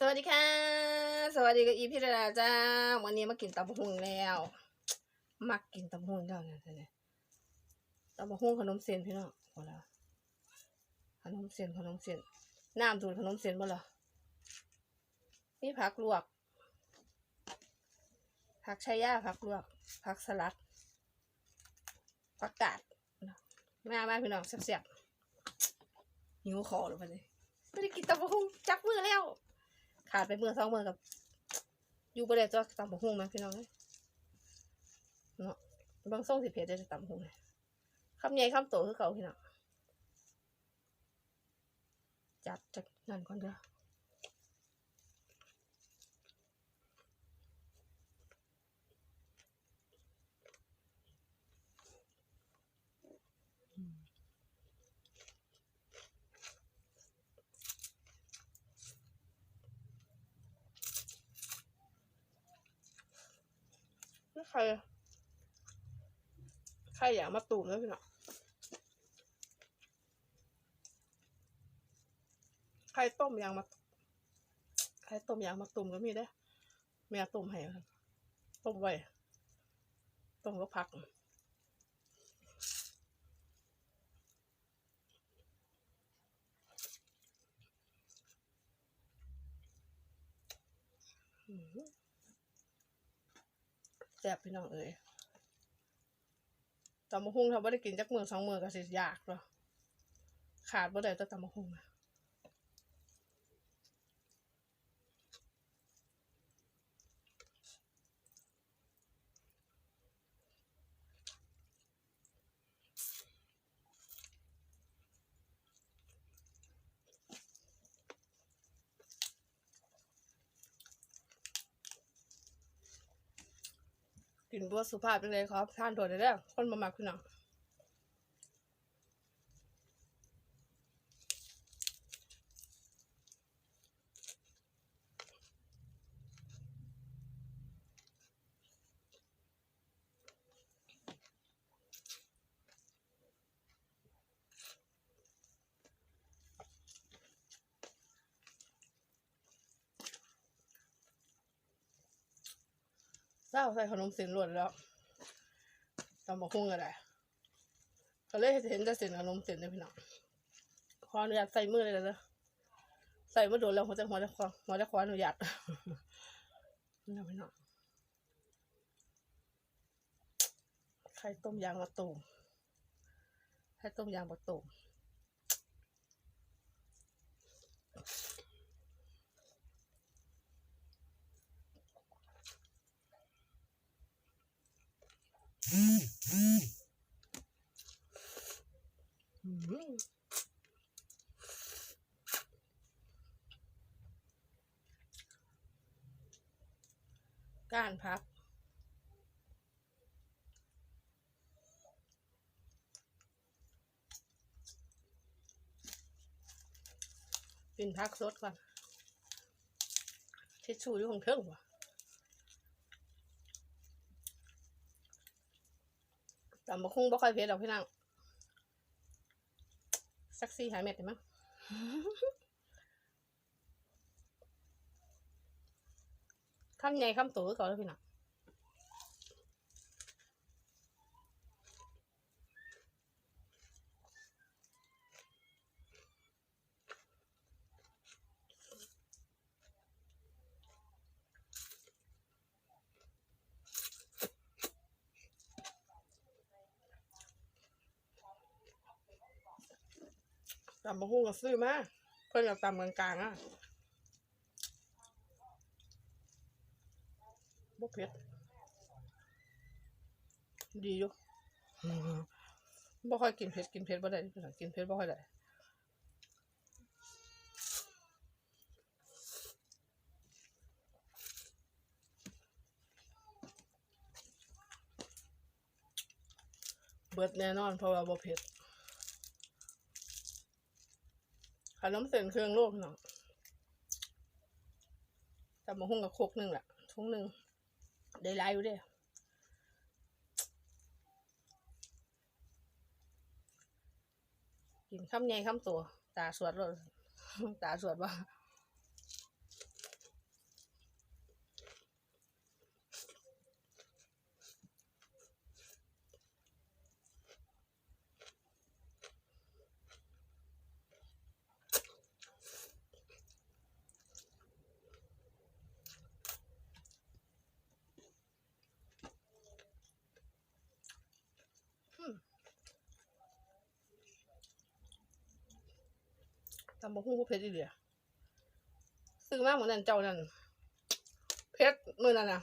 สวัสดีค่ะ สวัสดีกับอีพี่ดาจ้า วันนี้มากินตับหุ่งแล้วมักกินตับหุ่งแล้วเนี่ยเนี่ยตับหุ่งขนมเส้นพี่น้องพอแล้วขนมเส้นขนมเส้นน้ำสูตรขนมเส้นบ่ล่ะนี่ผักลวก ผักชายาผักลวก ผักสลัดผักกาดมามาพี่น้องเสียบๆหิวคอเลยวันนี้ไม่ได้กินตับหุ่งจักมือแล้ว ขาดไปเมื่อสองเมื่อกับอยู่ประเดี๋ยวจะตำบักหุ้งไหมพี่น้องเอ้ยเนาะบางส่งสิเพจจะตำหุ้งเลยคำใหญ่คำโตคือเก่าพี่น้องจัดจากนั่นก่อนเด้อ รอะใครอยากมาตูมแล้วพี่น้องใครต้มยางมาใครต้มยางมาตุ่มก็มีได้อแม่ต้มให้ต้มไว้ต้มก็พักอืม ซ่บพี่น้องเอ้ยตำมะฮุ่งถ้าไม่ได้กินจักมือสองมือก็สิยากหรอขาดบ่ได้แต่ตำมะฮุ่งอะ กินบัวสุภาพจังเลยครับทานถั่วได้แล้วคนบ่มักพี่น้อง ใส่ขนมเส้นล้วนแล้วตำบักหุ่งก็ได้ก็เลยเห็นแต่เส้นขนมเส้นเลยพี่น้องขออนุญาตใส่มือเลยนะใส่มาโดนแล้วหัวจะหัวจะขอหัวจะขออนุญาตนี่พี่น้องไข่ต้มยางมะตูมไข่ต้มยางมะตูม ก้านพักกินพักสดก่อนทิชชู่อยู่ของเครื่องวะ ตำบักคุ้งบ่ค่อยเผ็ดหรอกพี่นางสักซี่หาเม็ดเห็นมั้งคำใหญ่คำโตคือเก่อนแล้วพี่นาง ตำบักคุ้งก็ซื้อมาเพิ่อนเอาตำกลางๆอะบ่เผ็ดดีอยู่บ่ค่อยกินเผ็ดกินเผ็ดบ่ได้กินเผ็ดบ่ค่อยได้เบิดแน่นอนเพราะว่าบ่เผ็ดข นมเส้นเครื่องโลกเนาะแต่มาหุ้งกับโคกหนึ่งแหละทุงหนึ่งได้ลายอยู่เด้กินคำใหญ่คำโตัว ตาสวดเลยตาสวดว่าำบักหุ่งบ่เผ็ดอีเดียซื้อมาเหมือนนั่นเจ้านั่นเพชรมือนั่นน่ะ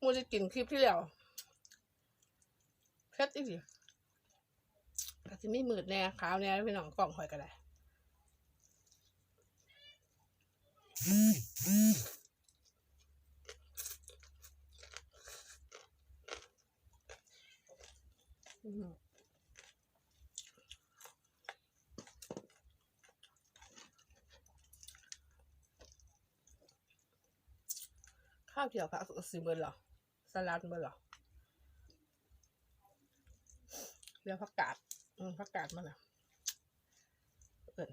มูจะกินคลิปที่แล้วเพชรอีเดียอาจจะไม่มืดแน่ขาวแน่พี่น้องกล่องหอยก็ได้อือหือข้าวเกี่ยวกับสิเบิร์หรอสลัดเบิร์หรอเรียกผักกาดอืมผักกาดมันอะเอิน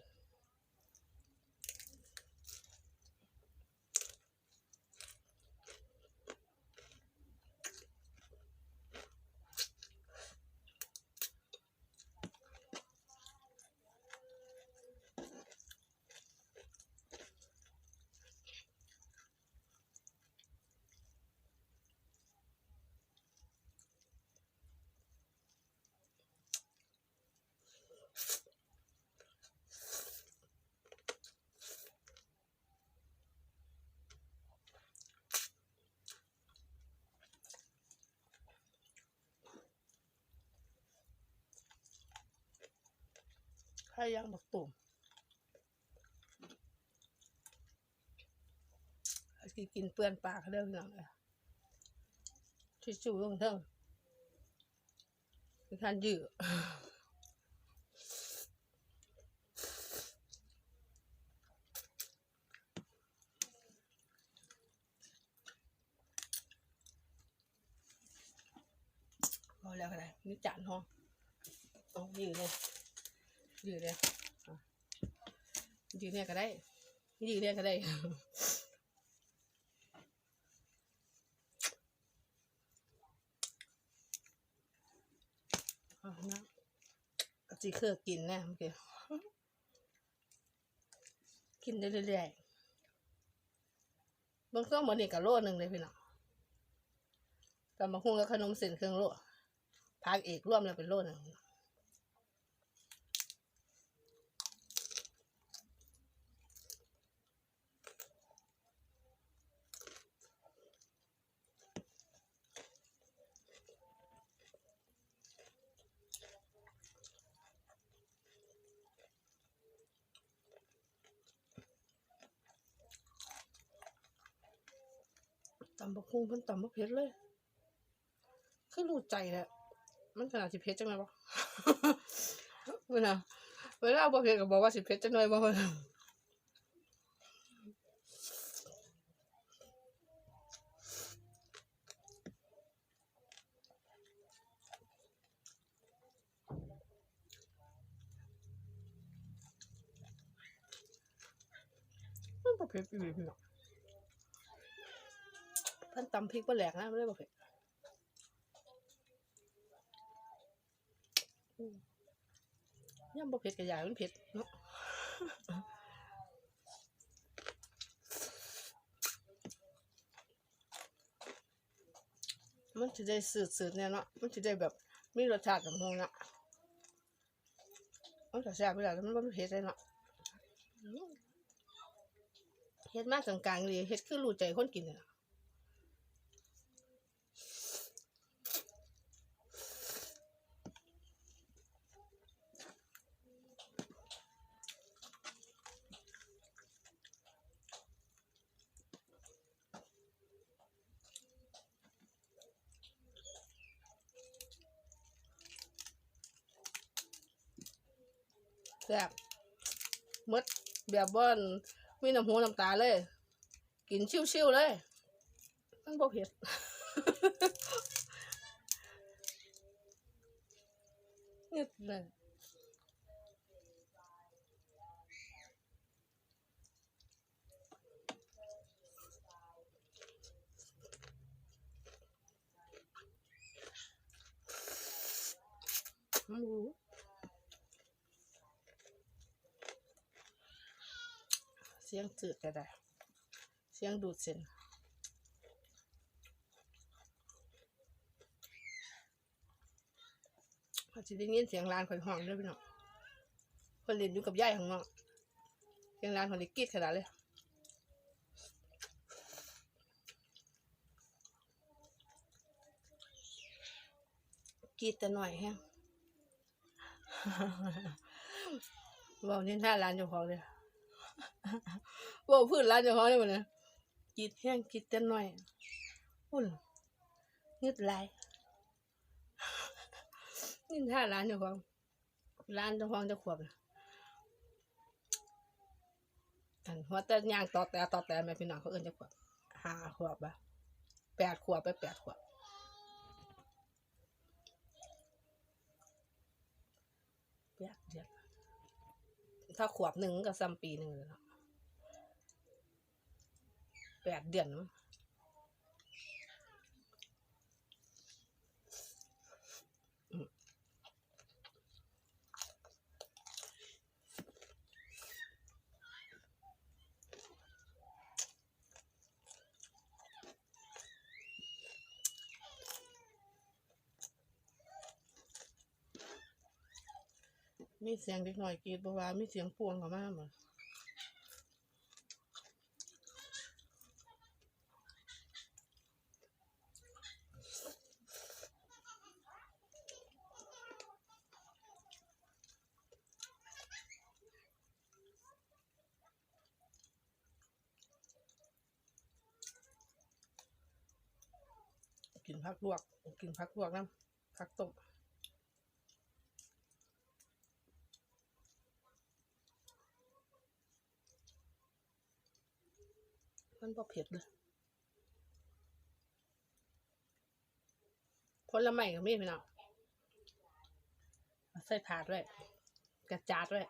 ข้ย่างบักตุ่มไอ้ที่กินเปื้อนปากเรื่องหนังเลยที่จู่ลงเทิงมีการยืดพอแล้วก็ได้นี่จานห้องเอายืดเลย ยืดเลยอะยืดเนี่ยก็ได้ยืดเนี่ยก็ได้อานะกะจิเครือกินแน่เมื่อกี้กินได้เรื่อยๆบางก็เหมือนเด็กกับโลหนึ่งเลยพี่น้องแต่มาคุ้งกับขนมเส้นเครื่องโลพักเอกร่วมแล้วเป็นโลหนึ่ง ตำบักหุ่งเพิ่นต่ำบักเผ็ดเลย คือรู้ใจแหละมันขนาดสิเผ็ดจังเลยบ่เวลาเวลาบ่เผ็ดก็บอกว่าสิเผ็ดจังเลยบ่เพิ่นมันบ่เผ็ดอีหลีพี่น้อง เพิ่นตำพริกบ่แหลกนะไม่ได้บ่เผ็ดย่ำบ่เผ็ดกับยายมันเผ็ดเนาะมันจะได้สืดๆเนี่ยเนาะ มันจะได้แบบมีรสชาติกับหงเนาะมันจะแซ่บไปแล้วมันบ่เผ็ดเลยเนาะเฮ็ดมากกลางๆเลยเฮ็ดคือรู้ใจคนกินเนี่ย ซ่บมดแบบบ่อนมีน้ำหูน้ำตาเลย กินชิวๆเลยมันบ่เผ็ดนิดเลยหมู เสียงจืดก็ได้ เสียงดูดเส้นอาจจะได้ยินเสียงร้านข่อยห้องด้วยพี่น้องคนเรียนอยู่กับยายของน้องเสียงร้านคนนี้กรีดขนาดเลยกีดแต่หน่อยแฮงบอกนี่ท่าร้านเจ้าของเลย บอกพื้นร้านเจ้าของเลยมันนะกรีดแห้งกรีดแต่หน่อยอุ่นงึดไหลนี่ท่าร้านเจ้าของร้านเจ้าของจะขวบกันหัวแต่ย่างต่อแต่ต่อแต่แม่พี่น้องเขาเอิ้นจะขวบห้าขวบอะแปดขวบไปแปดขวบแปดเดือนถ้าขวบหนึ่งก็ซ้ำปีหนึ่งเลยเนาะ ดเดือนมีเสียงเล็กหน้อยกรีดเพราะว่ามีเสียงพวงเข้ามาเหมือนกิ นผักลวก กินผักลวกน้ำผักต้มมันบ่เผ็ดเลยผลไม้ก็มีพี่น้องใส่ถาดด้วย กระจาดด้วย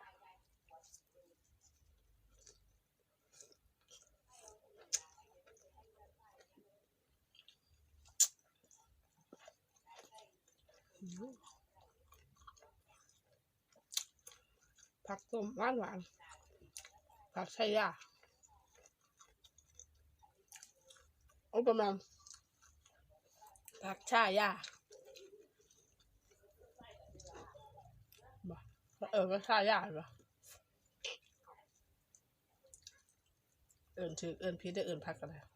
ผักต้มหวานหวานผักไชยาเอาประมาณผักชายาเออก็ชายาบ่เอินถือเอินพีได้เอินพักกันเลย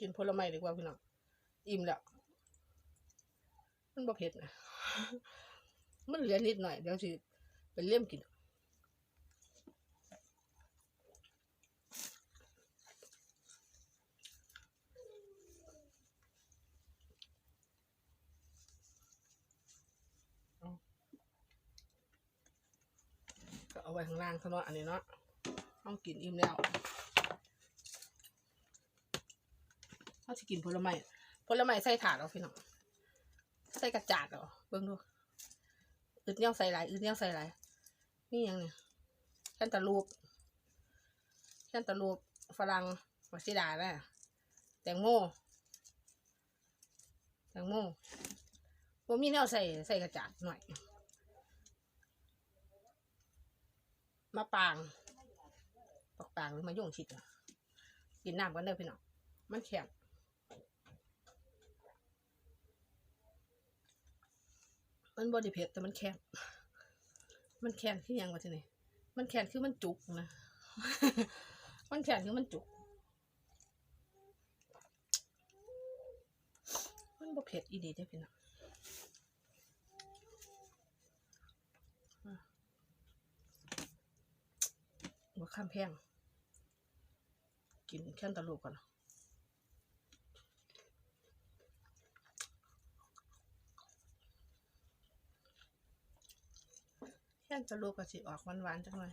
กินผลไม้ดีกว่าพี่น้องอิ่มแล้ว มันบ่เผ็ดนะมันเหลือนิดหน่อยเดี๋ยวสิไปเลี่ยมกินเอาไว้ข้างล่างเขาเนาะอันนี้เนาะต้องกินอิ่มแล้ว เขาจะกินผลไม้ผลไม้ใส่ถาดเอาพี่น้องใส่กระจาดเอาเบิ่งดูอึดเนี้ยใส่หลายอึดเนี้ยใส่หลายนี่ยังเนี่ยแคนตาลูปแคนตาลูปฝรั่งวัชิดาแม่แตงโมแตงโมว่ามีแนวใส่ใส่กระจาดหน่อยมาปางปอกปางหรือมายุ่งชิดกินน้ำกันเด้อพี่น้องมันแข็ง มันบอดี้เพชแต่มันแข็งมันแข็งที่ยังวะทีนี่มันแข็งคือมันจุกนะ มันแข็งคือมันจุก มันบ่เผ็ดอีดีเด้พี่น้องหัวข้ามแพงกินแค่ตะลูกก่อน แค่นตะลูกก็สิออกหวานๆจังเลย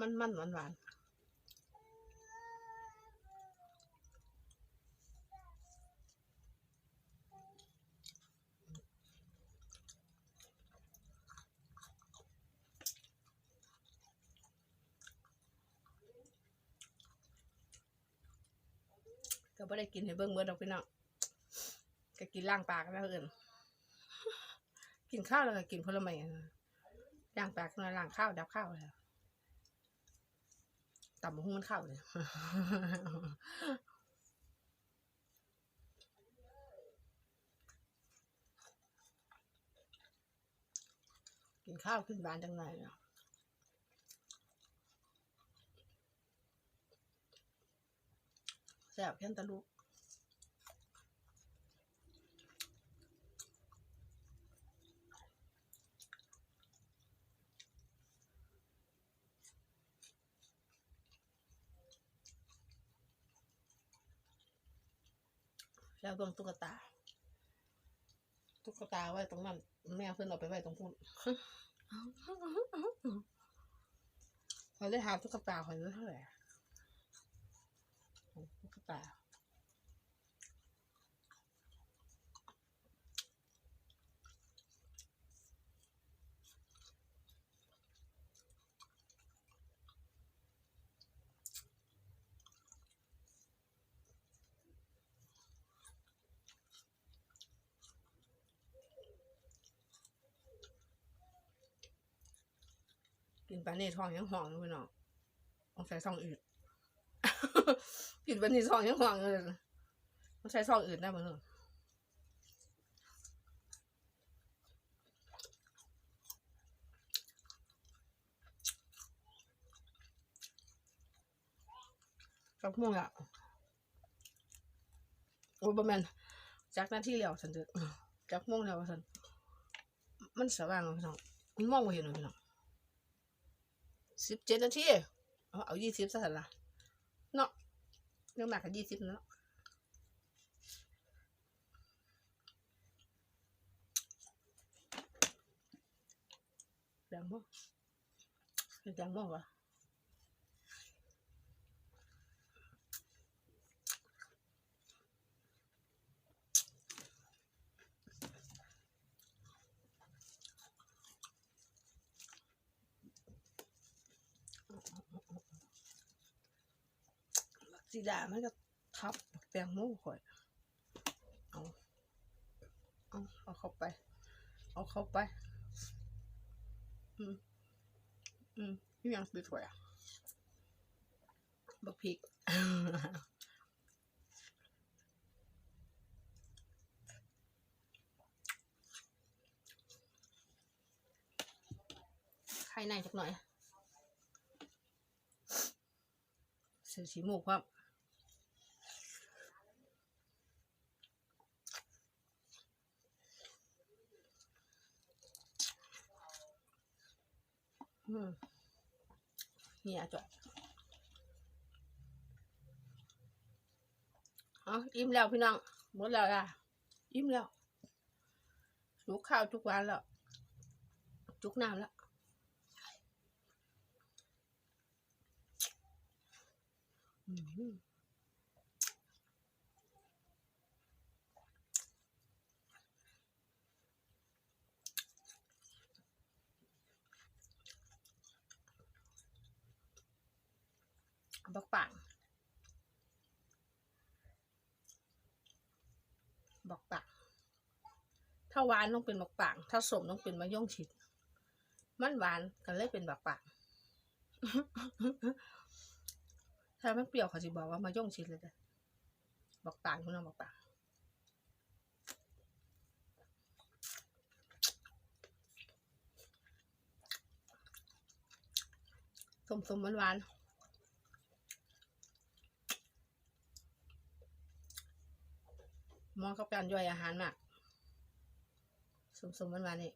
มันมันหวานหวานๆก็ไม่ได้กินให้เบิ่งเมื่อดอกพี่น้องก็กินล่างปากแล้วเอื่น กินข้าวแล้วก็กินพลไม้ย่างแปากนะล้างข้าวดับข้าวแล้วต่ำหุ้งมันข้าวเลยกินข้าวขึ้นบ้านจังไงเนาะแซ่บแค่ตะลุก แล้วเบิ่งตุ๊กตา ตุ๊กตาไว้ตรงนั้นแม่เพื่อนเราไปไว้ตรงพุ่นเขาได้หาตุ๊กตาเขาเท่าไหร่อะตุ๊กตา กินปลาเนท้องยังห่องอยู่พี่น้องต้องใส่ซองอื่นกินปลาเนท้องยังห่องเลยต้องใช้ซองอื่นได้มั้งเนอะกับม่วงอะโอ้ยบะแมนจากหน้าที่แล้วฉันจะจากม่วงแล้วฉันมันสว่างเลยพี่น้องมันมองไม่เห็นเลยพี่น้อง สิบเจ็ดนาทีเอาเอายี่สิบซะสันละเนาะเรื่องมากกับยี่สิบเนาะแดงมั้งแดงมั้งวะ สีดามันก็ทับบักแตงโมข่อยเอาเอาเอาเข้าไป เอาเข้าไป อืมอืมนี่ยังติดไว้อะบักพริกไข่ในจักหน่อยเสือสีหมูกครับ เนี่ยจบอ๋ออิ่มแล้วพี่น้องหมดแล้วล่ะอิ่มแล้วลูกข้าวทุกวันแล้วจุกน้ำแล้วอืม บักปังบักปังถ้าหวานต้องเป็นบักปังถ้าสมต้องเป็นมะย่งชิด มันหวานก็เลยเป็นบักปังถ้ามันเปรี้ยวเขาจะบอกว่ามะย่งชิดเลยจ้ะบักปังคุณน้องบักปังสมสมหวานหวานๆเห มองกับการย่อยอาหารมากสมสมหวานหวานๆนี่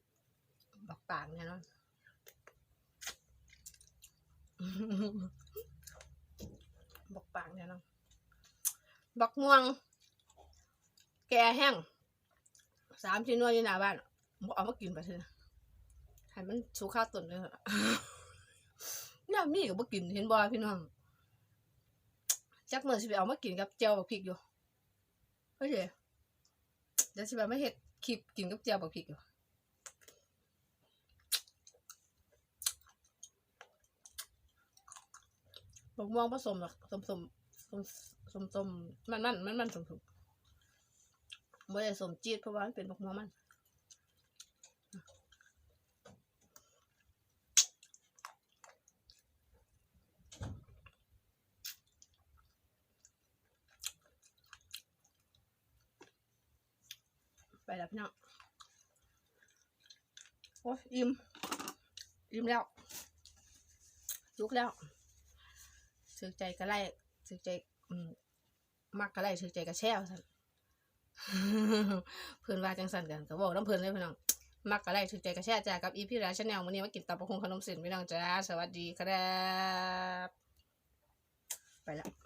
บักปางเนี่ยเนาะบักปางเนี่ยเนาะบักม่วง แก่แห้งสามชิ้นนวดอยู่หน้าบ้านบอกเอามากินไปเถอะให้มันสูข้าวตุนเลยเนี่ยมีก็บ่กินเห็นบ่พี่น้องจักเมื้อสิไปเอามากินกับแจ่วพริกอยู่เฮ้ย เดี๋ยวชิบะไม่เห็ดคลิปกินกับเจียวบักพริกอยู่บักม่วงผสมหรอกสมสมสมสมสมมันมันมันมันสมสมบ่ได้สมจีดเพราะว่ามันเป็นบักม่วงมัน แล้วพี่น้องโอ้ยอิ่มยิ้มแล้วลุกแล้วสึกใจก็ไล่สึกใจอืมมักก็ไล่สึกใจก็แช่สันเพื่อนว่าจังสันกันก็บอกน้ำเพื่อนเลยพี่น้องมักก็ไล่สึกใจก็แช่จ้ากับอีพี่ราชแนลวันนี้มากินตับปะคงขนมเส้นพี่น้องจ้าสวัสดีครับไปแล้ว